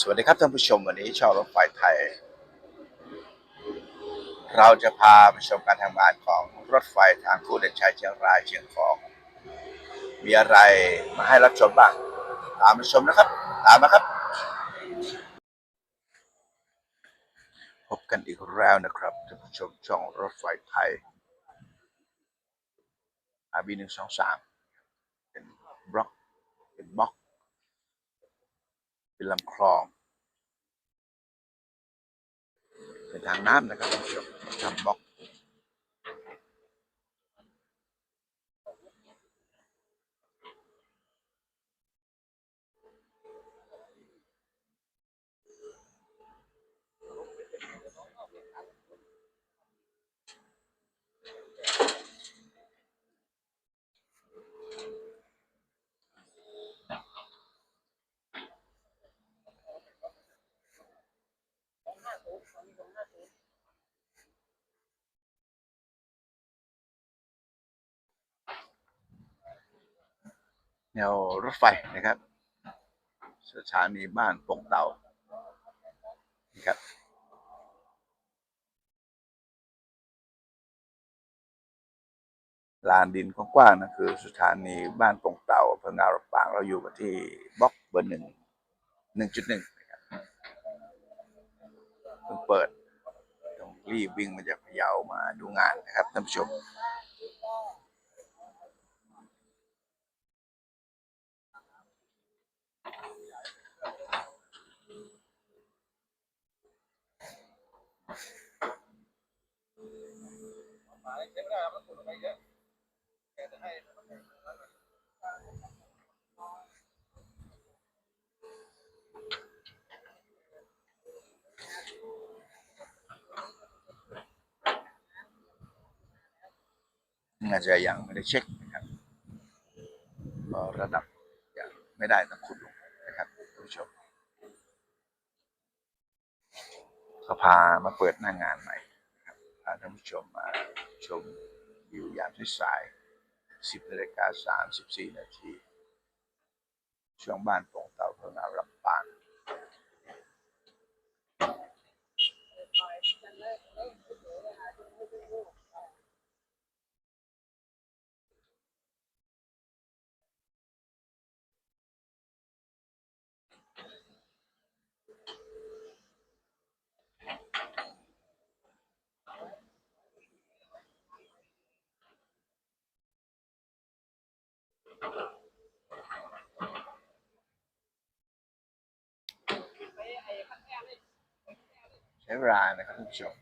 สวัสดีครับท่านผู้ชมวันนี้ชาวรถไฟไทย เราจะพาไปชมการทำงานของรถไฟทางคู่เด่นชัยเชียงรายเชียงของ มีอะไรมาให้รับชมบ้าง ตามมาชมนะครับ ตามมาครับ พบกันอีกแล้วนะครับท่านผู้ชมช่องรถไฟไทยอาบีหนึ่งสองสามเป็นบล็อกเป็นบล็อก เป็นลำคลอง เป็นทางน้ำนะครับท่านผู้ชมทำบล็อก แนวรถไฟนะครับ สถานีบ้านปงเต่านะครับลานดินกว้างๆนะคือสถานีบ้านปงเต่าอำเภองาวปางเราอยู่กันที่บล็อกเบอร์หนึ่งหนึ่งจุดหนึ่งนะครับเพิ่งเปิดต้องรีบวิ่งมาจากพะเยามาดูงานนะครับท่านผู้ชม น่าจะยังไม่ได้เช็คนะครับระดับยังไม่ได้ต้องขุดลงนะครับท่านผู้ชม ก็พามาเปิดหน้างานใหม่ครับพาท่านผู้ชมมาชมวิวยามสาย10นาฬิกา34นาทีช่วงบ้านโป่งเต่าเพื่อาลำปาง ใช้เวลานะครับท่านผู้ชม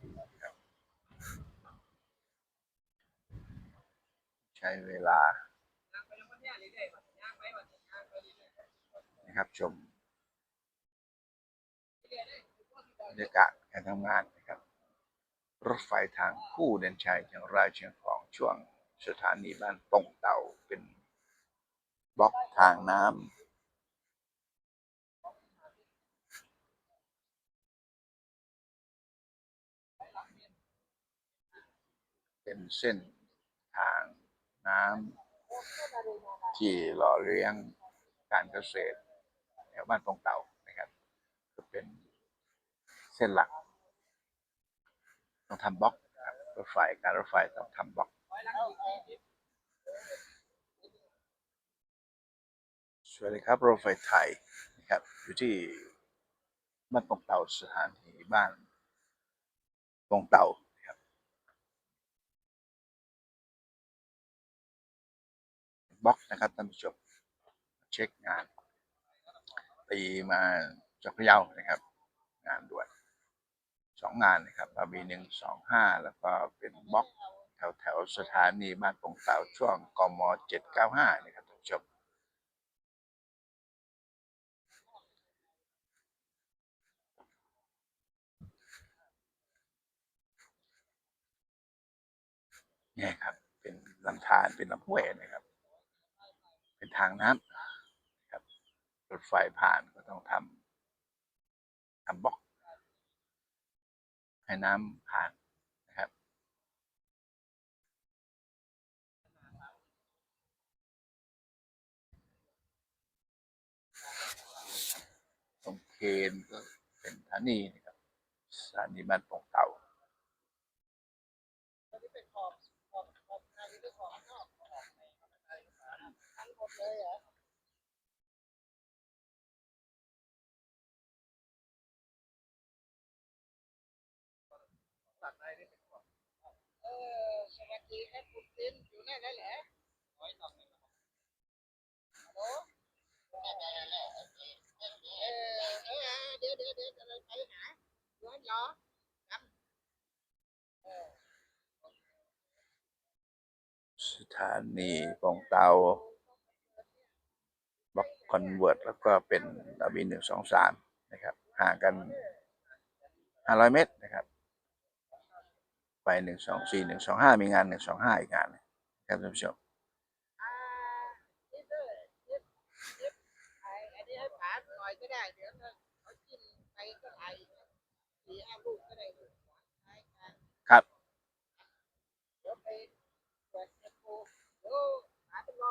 ใช้เวลานะครับชมบรรยากาศการทำงานนะครับ รถไฟทางคู่เด่นชัยเชียงรายเชียงของช่วงสถานีบ้านปงเต่าเป็นบล็อกทางน้ำ เป็นเส้นทางน้ำที่หล่อเลี้ยงการเกษตรแถวบ้านปงเต่านะครับก็เป็นเส้นหลัก ต้องทำบล็อกครับรถไฟการรถไฟต้องทำบล็อก สวัสดีครับรถไฟไทยนะครับอยู่ที่บ้านปงเต่าสถานีบ้านปงเต่า บล็อกนะครับท่านผู้ชมเช็คงานตีมาจากพะเยานะครับ งานด่วนสองงานนะครับอาบีหนึ่งสองห้าแล้วก็เป็นบล็อกแถวแถวสถานีบ้านปงเต่าช่วงกมเจ็ดเก้าห้านะครับท่านผู้ชมเนี่ยครับ เป็นลำธารเป็นลำห้วยนะครับ ทางน้ำครับรถไฟผ่านก็ต้องทำทำบล็อก ให้น้ำผ่านนะครับโอเคนก็เป็นสถานีนะครับสถานีบ้านโป่งเต่า สวัสดีครับคุณตินอยู่นั่นแล้วเหรอฮัลโหลเออเออเดี๋ยวเดี๋ยวเดี๋ยวจะไปหาย้อนเหรอจำเออสถานีป่งเตาบล็อกคอนเวิร์ตแล้วก็เป็นอาบีหนึ่งสองสามนะครับ ห่างกันห้าร้อยเมตรนะครับ ไปหนึ่งสองสี่หนึ่งสองห้ามีงานหนึ่งสองห้าอีกงานหนึ่งครับท่านผู้ชมอ่านี่เด้อนี่นี่ไอ้อันนี้ให้ป๋าหน่อยก็ได้เดี๋ยวถ้าเขากินไปก็ไอ้สี่ห้าลูกก็ได้ลูกใช่ครับครับเดี๋ยวไปเปิดเอ็กโปเดี๋ยวป๋าไปรอ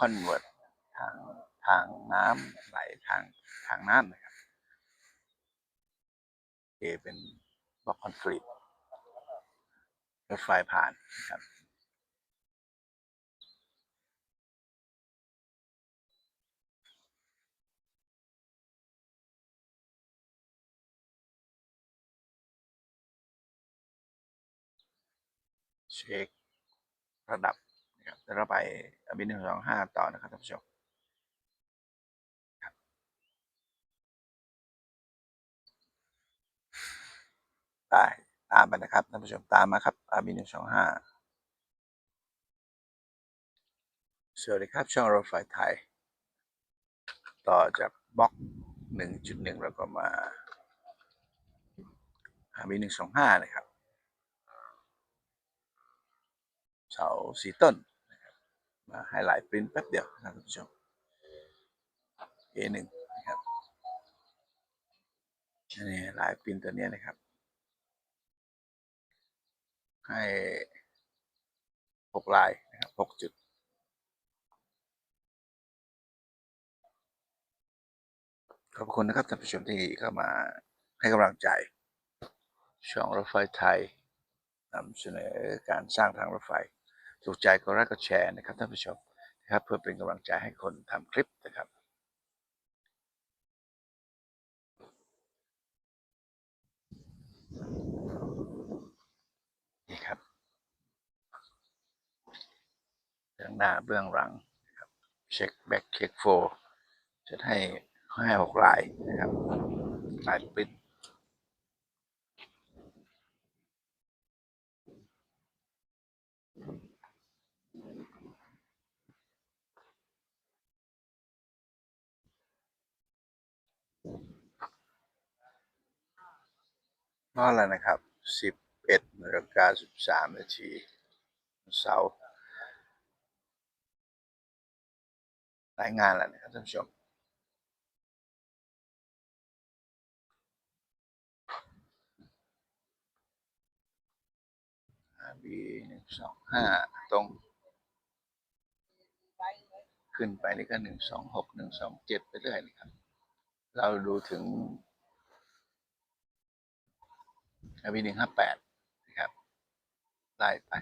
คอนเวิร์ตทางทางน้ำไหลทางทางน้ำนะครับเอเป็นบล็อกคอนกรีตรถไฟผ่านนะครับเช็คระดับ นะครับแล้วเราไปอบินหนึ่งสองห้าต่อนะครับท่านผู้ชมไปตามไปนะครับท่านผู้ชมตามมาครับอาบินหนึ่งสองห้าสวัสดีครับ ช่องรถไฟไทย ต่อจากบล็อกหนึ่งจุดหนึ่งแล้วก็มาอาบินหนึ่งสองห้านะครับ เสาสีต้น มาให้หลายปริ้นแป๊บเดียวนะครับท่านผู้ชม A1 นะครับนี่ลายปริ้นตัวนี้นะครับ ให้หกลายนะครับหกจุดขอบคุณนะครับท่านผู้ชมที่เข้ามาให้กำลังใจ ช่องรถไฟไทยนำเสนอการสร้างทางรถไฟ ถูกใจก็ไลค์ก็แชร์นะครับท่านผู้ชมนะครับเพื่อเป็นกำลังใจให้คนทำคลิปนะครับนี่ครับเบื้องหน้าเบื้องหลังเช็คแบ็กเช็คโฟจะให้ให้หกลายนะครับลายปริ้ นเพราะอะไรนะครับสิบเอ็ดนาฬิกาสิบสามนาทีเสาร์รายงานแล้วนะครับท่านผู้ชมบีหนึ่งสองห้าตรง ขึ้นไปนี่ก็หนึ่งสองหกหนึ่งสองเจ็ดไปเรื่อยนะครับ เราดูถึง กับวีหนึ่งห้าแปดนะครับได้ไป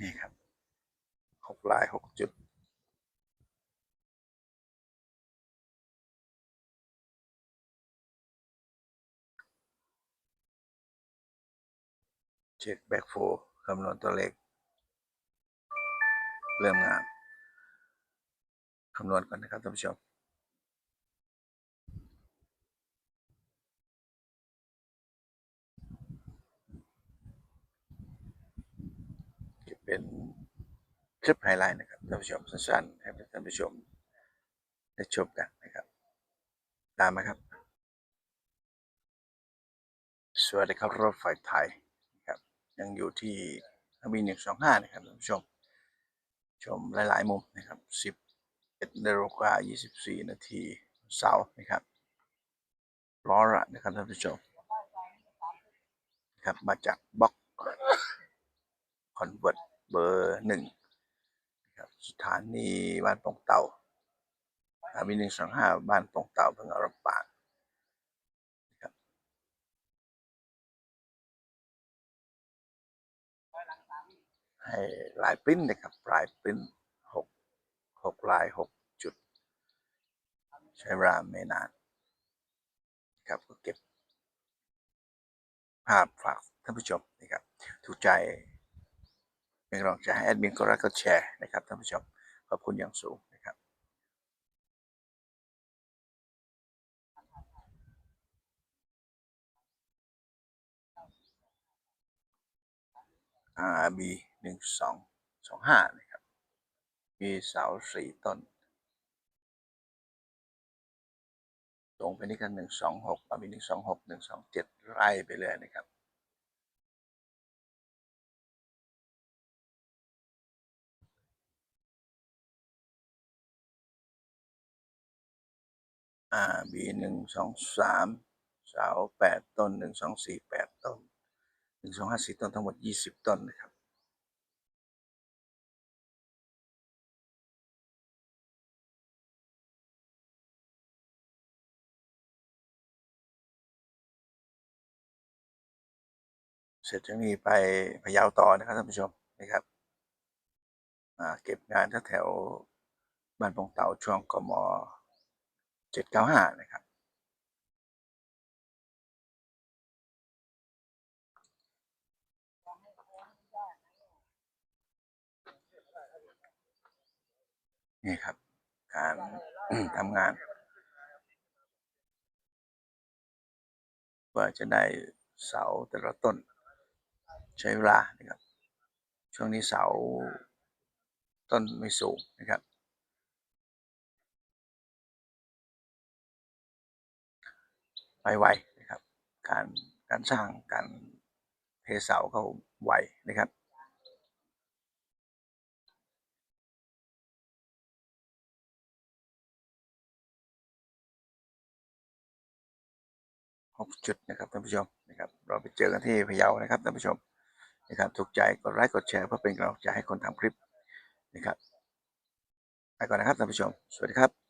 นี่ครับหกลายหกจุด เช็คแบ็กโฟคำนวณตัวเลข เริ่มงานคำนวณก่อนนะครับท่านผู้ชมจะเป็นคลิปไฮไลท์นะครับท่านผู้ชมสั้นๆให้ท่านผู้ชมได้ชมกันนะครับ ตามมาครับ สวัสดีครับรถไฟไทย ยังอยู่ที่มีหนึ่งสองห้านะครับท่านผู้ชม ชมหลาย ๆ มุมนะครับสิบเอ็ดนาฬิกายี่สิบสี่นาทีเสาร์นะครับล้อระนะครับท่านผู้ชมนะครับมาจากบล็อกคอนเวิร์ตเบอร์หนึ่งนะครับสถานีบ้านปงเต่าสถานีหนึ่งสองห้าบ้านปงเต่าเพิ่งอารับปาก ให้ลายปริ้นนะครับลายปริ้นหกหกลายหกจุด ใช้เวลาไม่นานครับก็เก็บ ภาพฝากท่านผู้ชมนะครับถูกใจเป็นกำลังใจให้แอดมินก็รักก็แชร์นะครับท่านผู้ชมขอบคุณอย่างสูงนะครับ RB หนึ่งสองสองห้านะครับ มีเสาสี่ต้นตรงไปนี่กันหนึ่งสองหกมีหนึ่งสองหกหนึ่งสองเจ็ดไล่ไปเลยนะครับอ่าบีหนึ่งสองสามเสาแปดต้นหนึ่งสองสี่แปดต้นหนึ่งสองห้าสี่ต้นทั้งหมดยี่สิบต้นนะครับ เสร็จจากนี้ไปพะเยาต่อนะครับท่านผู้ชมนะครับเก็บงานแถวบ้านปงเต่าช่วงกมเจ็ดเก้าห้านะครับ นี่ครับ การทำงานว่าจะได้เสาแต่ละต้น ใช้เวลานะครับ ช่วงนี้เสาต้นไม่สูงนะครับ ไปไวนะครับ การการสร้างการเทเสาก็ไวนะครับหกจุดนะครับท่านผู้ชมนะครับ เราไปเจอกันที่พะเยานะครับท่านผู้ชม นะครับถูกใจกดไลค์กดแชร์เพื่อเป็นกำลังใจให้คนทำคลิปนะครับไปก่อนนะครับท่านผู้ชม สวัสดีครับ